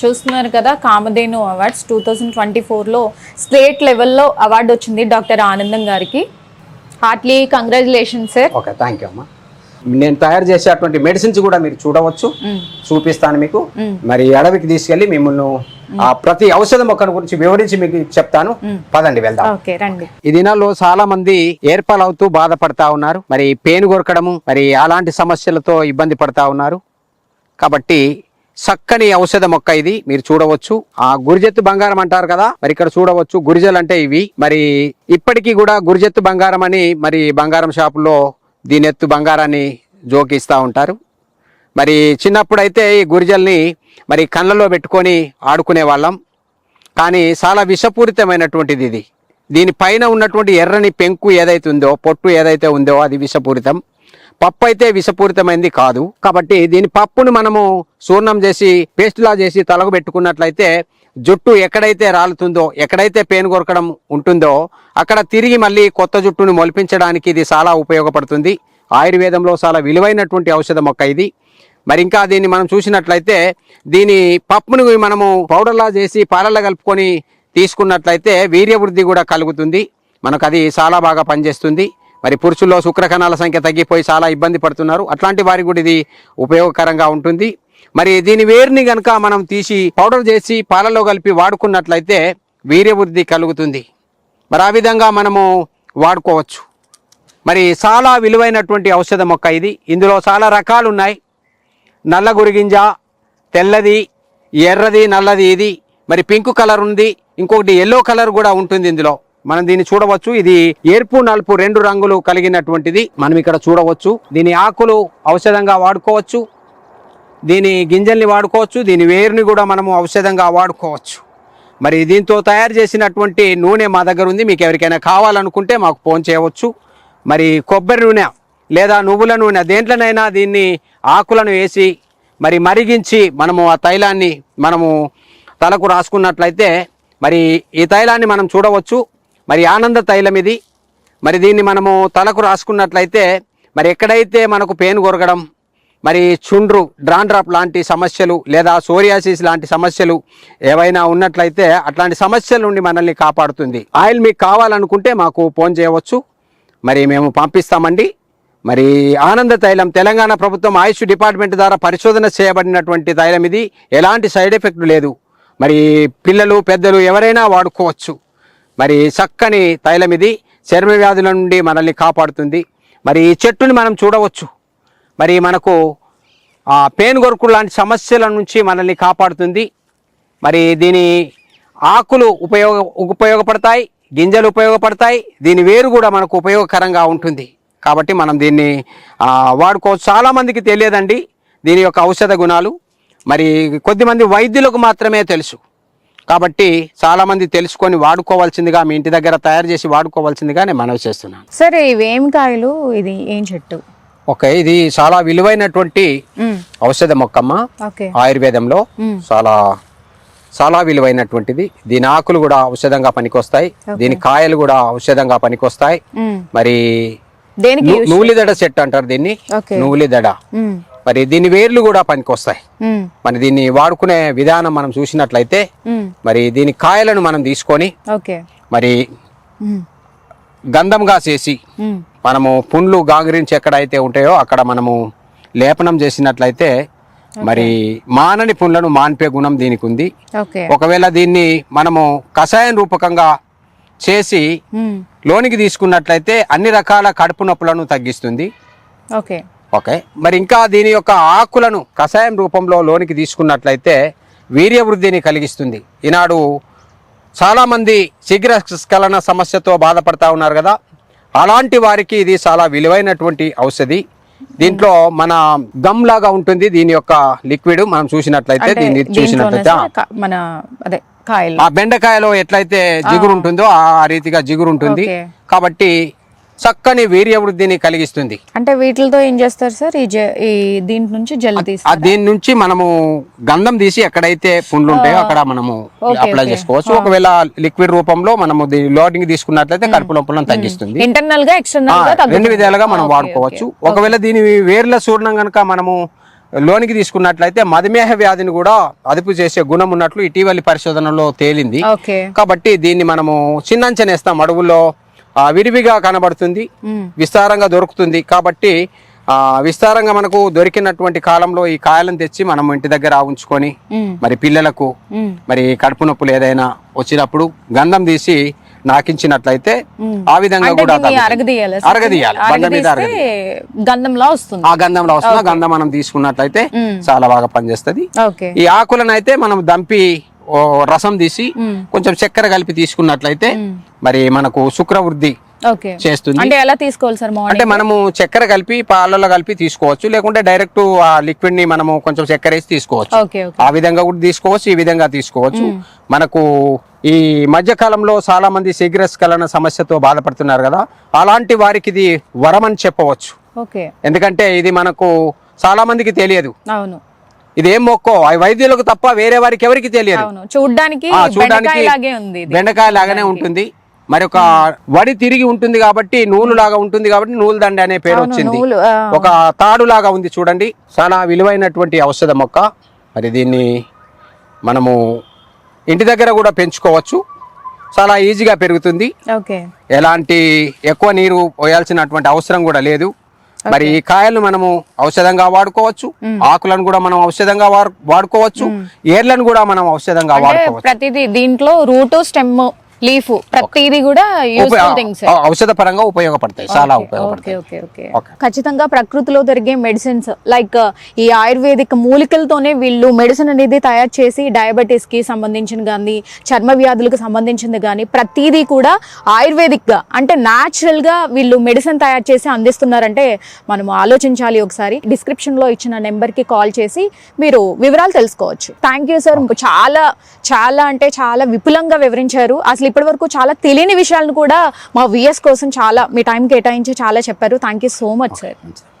చూస్తున్నారు కదా Kamadhenu awards two thousand twenty ఫోర్లో స్టేట్ లెవెల్లో అవార్డు వచ్చింది డాక్టర్ ఆనందం గారికి. Heartily congratulation sir. Okay thank you అమ్మా. నేను తయారు చేసేటువంటి మెడిసిన్స్ కూడా మీరు చూడవచ్చు. చూపిస్తాను మీకు. మరి అడవికి తీసుకెళ్ళి మిమ్మల్ని ఆ ప్రతి ఔషధ మొక్కల గురించి వివరించి మీకు చెప్తాను. పదండి వెళ్దాం. ఈ దినాల్లో చాలా మంది ఏర్పాలవుతూ బాధపడతా ఉన్నారు. మరి పేను కొరకడము మరి అలాంటి సమస్యలతో ఇబ్బంది పడతా ఉన్నారు. కాబట్టి చక్కని ఔషధ మొక్క ఇది మీరు చూడవచ్చు. ఆ గురిజెత్తు బంగారం అంటారు కదా మరి ఇక్కడ చూడవచ్చు. గురిజలు అంటే ఇవి. మరి ఇప్పటికీ కూడా గురిజెత్తు బంగారం అని మరి బంగారం షాపులో దీని ఎత్తు బంగారాన్ని జోకిస్తూ ఉంటారు. మరి చిన్నప్పుడైతే ఈ గురిజల్ని మరి కళ్ళలో పెట్టుకొని ఆడుకునే వాళ్ళం. కానీ చాలా విషపూరితమైనటువంటిది ఇది. దీనిపైన ఉన్నటువంటి ఎర్రని పెంకు ఏదైతే ఉందో పొట్టు ఏదైతే ఉందో అది విషపూరితం. పప్పు అయితే విషపూరితమైనది కాదు. కాబట్టి దీని పప్పును మనము చూర్ణం చేసి పేస్ట్లా చేసి తలకు పెట్టుకున్నట్లయితే జుట్టు ఎక్కడైతే రాలుతుందో ఎక్కడైతే పేను కొరకడం ఉంటుందో అక్కడ తిరిగి మళ్ళీ కొత్త జుట్టును మొలిపించడానికి ఇది చాలా ఉపయోగపడుతుంది. ఆయుర్వేదంలో చాలా విలువైనటువంటి ఔషధ మొక్క ఇది. మరి ఇంకా దీన్ని మనం చూసినట్లయితే దీని పప్పును మనము పౌడర్లా చేసి పాలల్లో కలుపుకొని తీసుకున్నట్లయితే వీర్యవృద్ధి కూడా కలుగుతుంది. మనకు అది చాలా బాగా పనిచేస్తుంది. మరి పురుషుల్లో శుక్రకణాల సంఖ్య తగ్గిపోయి చాలా ఇబ్బంది పడుతున్నారు. అట్లాంటి వారికి కూడా ఇది ఉపయోగకరంగా ఉంటుంది. మరి దీని వేరుని కనుక మనం తీసి పౌడర్ చేసి పాలలో కలిపి వాడుకున్నట్లయితే వీర్యవృద్ధి కలుగుతుంది. మరి ఆ విధంగా మనము వాడుకోవచ్చు. మరి చాలా విలువైనటువంటి ఔషధ మొక్క ఇది. ఇందులో చాలా రకాలు ఉన్నాయి నల్ల గురిగింజ తెల్లది ఎర్రది నల్లది ఇది. మరి పింక్ కలర్ ఉంది. ఇంకొకటి ఎల్లో కలర్ కూడా ఉంటుంది ఇందులో. మనం దీన్ని చూడవచ్చు. ఇది ఎరుపు నలుపు రెండు రంగులు కలిగినటువంటిది. మనం ఇక్కడ చూడవచ్చు. దీని ఆకులు ఔషధంగా వాడుకోవచ్చు. దీని గింజల్ని వాడుకోవచ్చు. దీని వేరుని కూడా మనము ఔషధంగా వాడుకోవచ్చు. మరి దీంతో తయారు చేసినటువంటి నూనె మా దగ్గర ఉంది. మీకు ఎవరికైనా కావాలనుకుంటే మాకు ఫోన్ చేయవచ్చు. మరి కొబ్బరి నూనె లేదా నువ్వుల నూనె దేంట్లోనైనా దీన్ని ఆకులను వేసి మరి మరిగించి మనము ఆ తైలాన్ని మనము తలకు రాసుకున్నట్లయితే మరి ఈ తైలాన్ని మనం చూడవచ్చు. మరి ఆనంద తైలం ఇది. మరి దీన్ని మనము తలకు రాసుకున్నట్లయితే మరి ఎక్కడైతే మనకు పెయిన్ కొరగడం మరి చుండ్రు డ్రాండ్రాప్ లాంటి సమస్యలు లేదా సోరియాసిస్ లాంటి సమస్యలు ఏవైనా ఉన్నట్లయితే అట్లాంటి సమస్యల నుండి మనల్ని కాపాడుతుంది. ఆయిల్ మీకు కావాలనుకుంటే మాకు ఫోన్ చేయవచ్చు. మరి మేము పంపిస్తామండి. మరి ఆనంద తైలం తెలంగాణ ప్రభుత్వం ఆయుష్ డిపార్ట్మెంట్ ద్వారా పరిశోధన చేయబడినటువంటి తైలం ఇది. ఎలాంటి సైడ్ ఎఫెక్ట్ లేదు. మరి పిల్లలు పెద్దలు ఎవరైనా వాడుకోవచ్చు. మరి చక్కని తైలం ఇది. చర్మ వ్యాధుల నుండి మనల్ని కాపాడుతుంది. మరి ఈ చెట్టుని మనం చూడవచ్చు. మరి మనకు ఆ పేను గొరుకులు లాంటి సమస్యల నుంచి మనల్ని కాపాడుతుంది. మరి దీని ఆకులు ఉపయోగ ఉపయోగపడతాయి గింజలు ఉపయోగపడతాయి. దీని వేరు కూడా మనకు ఉపయోగకరంగా ఉంటుంది. కాబట్టి మనం దీన్ని వాడుకోవచ్చు చాలామందికి తెలియదండి దీని యొక్క ఔషధ గుణాలు. మరి కొద్దిమంది వైద్యులకు మాత్రమే తెలుసు. కాబట్టి చాలామంది తెలుసుకొని వాడుకోవాల్సిందిగా మీ ఇంటి దగ్గర తయారు చేసి వాడుకోవాల్సిందిగా నేను మనవి చేస్తున్నాను. సార్ ఇవేం కాయలు? ఇది ఏం చెట్టు? ఓకే ఇది చాలా విలువైనటువంటి ఔషధ మొక్కమ్మ. ఆయుర్వేదంలో చాలా చాలా విలువైనటువంటిది. దీని ఆకులు కూడా ఔషధంగా పనికొస్తాయి. దీని కాయలు కూడా ఔషధంగా పనికొస్తాయి. మరి నూలిదడ చెట్టు అంటారు దీన్ని. నూలిదడ. మరి దీని వేర్లు కూడా పనికొస్తాయి. మరి దీన్ని వాడుకునే విధానం మనం చూసినట్లయితే. మరి దీని కాయలను మనం తీసుకొని మరి. గంధంగా చేసి. మనము పుండ్లు గాంగ్రించి ఎక్కడైతే ఉంటాయో అక్కడ మనము లేపనం చేసినట్లయితే మరి మానని పుండ్లను మాన్పే గుణం దీనికి ఉంది ఒకవేళ దీన్ని మనము కషాయం రూపకంగా చేసి. లోనికి తీసుకున్నట్లయితే అన్ని రకాల కడుపు నొప్పులను తగ్గిస్తుంది ఓకే ఓకే. మరి ఇంకా దీని యొక్క ఆకులను కషాయం రూపంలో లోనికి తీసుకున్నట్లయితే వీర్యవృద్ధిని కలిగిస్తుంది. ఈనాడు చాలామంది శీఘ్ర స్ఖలన సమస్యతో బాధపడతా ఉన్నారు కదా. అలాంటి వారికి ఇది చాలా విలువైనటువంటి ఔషధి. దీంట్లో మన గమ్ లాగా ఉంటుంది. దీని యొక్క లిక్విడ్ మనం చూసినట్లయితే దీన్ని చూసినట్లయితే మన అదే ఆ బెండకాయలో ఎట్లయితే జిగురు ఉంటుందో ఆ రీతిగా జిగురు ఉంటుంది. కాబట్టి చక్కని వీర్యవృద్ధిని కలిగిస్తుంది. అంటే వీటితో ఏం చేస్తారు సార్? ఈ దీంట్ నుంచి జెల్ తీసి ఆ దీని నుంచి మనము గంధం తీసి ఎక్కడైతే పుండ్లు ఉంటాయో అక్కడ మనము అప్లై. చేసుకోవచ్చు. ఒకవేళ లిక్విడ్ రూపంలో మనము లోడింగ్ తీసుకున్నట్లయితే కడుపు నొప్పులను తగ్గిస్తుంది. ఇంటర్నల్గా ఎక్స్టర్నల్. రెండు విధాలుగా మనం వాడుకోవచ్చు. ఒకవేళ దీని వేర్ల చూర్ణం కనుక మనము లోనికి తీసుకున్నట్లయితే మధుమేహ వ్యాధిని కూడా అదుపు చేసే గుణం ఉన్నట్లు ఇటీవలి పరిశోధనలో తేలింది. కాబట్టి దీన్ని మనము చిన్నంచనేస్తాం. అడవుల్లో విరివిగా కనబడుతుంది. విస్తారంగా దొరుకుతుంది కాబట్టి ఆ, విస్తారంగా మనకు దొరికినటువంటి కాలంలో ఈ కాయలను తెచ్చి మనం ఇంటి దగ్గర ఉంచుకొని. మరి పిల్లలకు. మరి కడుపు నొప్పులు ఏదైనా వచ్చినప్పుడు గంధం తీసి నాకించినట్లయితే. ఆ విధంగా కూడా. అరగదీయాలి బండ మీద గంధంలా వస్తుంది ఆ గంధంలో వస్తున్న గంధం మనం తీసుకున్నట్లయితే. చాలా బాగా పనిచేస్తది ఈ ఆకులను అయితే మనం దంపి రసం తీసి. కొంచెం చక్కెర కలిపి తీసుకున్నట్లయితే మరి మనకు శుక్రవృద్ధి చేస్తుంది. అంటే ఎలా తీసుకోవాలి సార్ అంటే మనము చక్కెర కలిపి పాలలో కలిపి తీసుకోవచ్చు లేకుంటే డైరెక్ట్ ఆ లిక్విడ్ని మనము కొంచెం చక్కెర వేసి తీసుకోవచ్చు. ఆ విధంగా కూడా తీసుకోవచ్చు ఈ విధంగా తీసుకోవచ్చు. మనకు ఈ మధ్య కాలంలో చాలా మంది శీఘ్రస్ఖలన సమస్యతో బాధపడుతున్నారు కదా అలాంటి వారికి ఇది వరం అని చెప్పవచ్చు. ఎందుకంటే ఇది మనకు చాలా మందికి తెలియదు. అవును. ఇది ఏం మొక్కో? ఆ వైద్యులకు తప్ప వేరే వారికి ఎవరికి తెలియదు. చూడ్డానికి బెండకాయ లాగానే ఉంటుంది. మరి ఒక వడి తిరిగి ఉంటుంది కాబట్టి నూలు లాగా ఉంటుంది కాబట్టి నూలు దండ అనే పేరు వచ్చింది. ఒక తాడు లాగా ఉంది చూడండి. చాలా విలువైనటువంటి ఔషధ మొక్క. మరి దీన్ని మనము ఇంటి దగ్గర కూడా పెంచుకోవచ్చు. చాలా ఈజీగా పెరుగుతుంది. ఎలాంటి ఎక్కువ నీరు పోయాల్సినటువంటి అవసరం కూడా లేదు. మరి ఈ కాయలను మనము ఔషధంగా వాడుకోవచ్చు. ఆకులను కూడా మనం ఔషధంగా వాడు- వాడుకోవచ్చు. ఏర్లను కూడా మనం ఔషధంగా వాడుకోవచ్చు. ప్రతిదీ దీంట్లో రూట్ స్టెమ్ లీఫ్ ప్రతిదీ కూడా యూస్ఫుల్ థింగ్స్ ఉప- ఔషధ పరంగా ఉపయోగపడతాయి. చాలా ఉపయోగపడతాయి. Okay okay okay. ఖచ్చితంగా ప్రకృతిలో దొరికే మెడిసిన్స్ లైక్ ఈ ఆయుర్వేదిక్ మూలికలతోనే వీళ్ళు మెడిసిన్ అనేది తయారు చేసి డయాబెటీస్కి సంబంధించిన కానీ చర్మ వ్యాధులకు సంబంధించింది కానీ ప్రతిదీ కూడా ఆయుర్వేదిక్గా అంటే న్యాచురల్గా వీళ్ళు మెడిసిన్ తయారు చేసి అందిస్తున్నారంటే మనం ఆలోచించాలి ఒకసారి. డిస్క్రిప్షన్లో ఇచ్చిన నెంబర్కి కాల్ చేసి మీరు వివరాలు తెలుసుకోవచ్చు. థ్యాంక్ యూ సార్ చాలా చాలా అంటే చాలా విపులంగా వివరించారు. అసలు ఇప్పటి వరకు చాలా తెలియని విషయాలను కూడా మా విఎస్ కోసం చాలా మీ టైం కేటాయించి చాలా చెప్పారు. Thank you so much sir